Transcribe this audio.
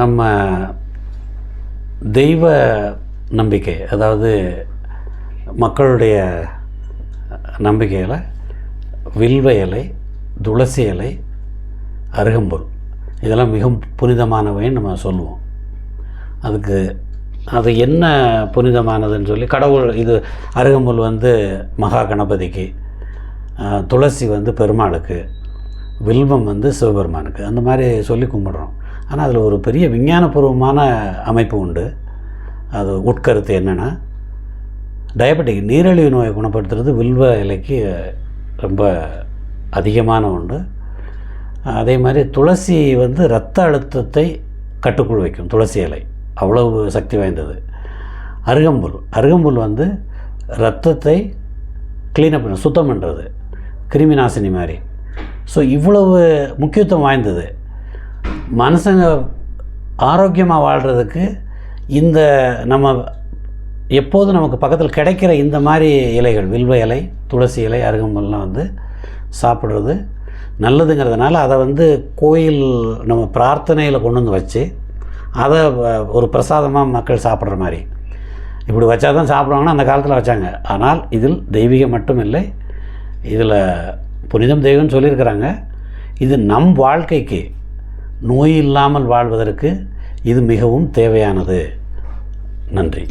நம்ம தெய்வ நம்பிக்கை அதாவது மக்களுடைய நம்பிக்கையில் வில்வ இலை துளசி இலை அருகம்புல். இதெல்லாம் மிகவும் புனிதமானவைன்னு நம்ம சொல்லுவோம். அதுக்கு அது என்ன புனிதமானதுன்னு சொல்லி கடவுள் இது அருகம்புல் வந்து மகா கணபதிக்கு துளசி வந்து பெருமாளுக்கு வில்வம் வந்து சிவபெருமானுக்கு அந்த மாதிரி சொல்லி கும்பிடுறோம். ஆனால் அதில் ஒரு பெரிய விஞ்ஞானபூர்வமான அமைப்பு உண்டு. அது உட்கருத்து என்னென்னா டயபெட்டிக் நீரிழிவு நோயை குணப்படுத்துறது வில்வ இலைக்கு ரொம்ப அதிகமான உண்டு அதே மாதிரி துளசி வந்து இரத்த அழுத்தத்தை கட்டுக்குள் வைக்கும் துளசி இலை. அவ்வளவு சக்தி வாய்ந்தது. அருகம்புல். அருகம்புல் வந்து ரத்தத்தை க்ளீனப் பண்ண சுத்தம் பண்ணுறது கிருமி நாசினி மாதிரி. ஸோ இவ்வளவு முக்கியத்துவம் வாய்ந்தது. மனுஷங்க ஆரோக்கியமாக வாழ்கிறதுக்கு இந்த நம்ம எப்போதும் நமக்கு பக்கத்தில் கிடைக்கிற இந்த மாதிரி இலைகள் வில்வ இலை துளசி இலை அருகம்புல்லாம் வந்து சாப்பிட்றது நல்லதுங்கிறதுனால அதை வந்து கோயில் நம்ம பிரார்த்தனையில் கொண்டு வந்து வச்சு அதை ஒரு பிரசாதமாக மக்கள் சாப்பிட்ற மாதிரி. இப்படி வச்சா தான் சாப்பிடுவாங்கன்னா அந்த காலத்தில் வச்சாங்க. ஆனால் இதில் தெய்வீகம் மட்டும் இல்லை. இதில் புனிதம் தெய்வம்னு சொல்லியிருக்கிறாங்க. இது நம் வாழ்க்கைக்கு நோய் இல்லாமல் வாழ்வதற்கு இது மிகவும் தேவையானது. நன்றி.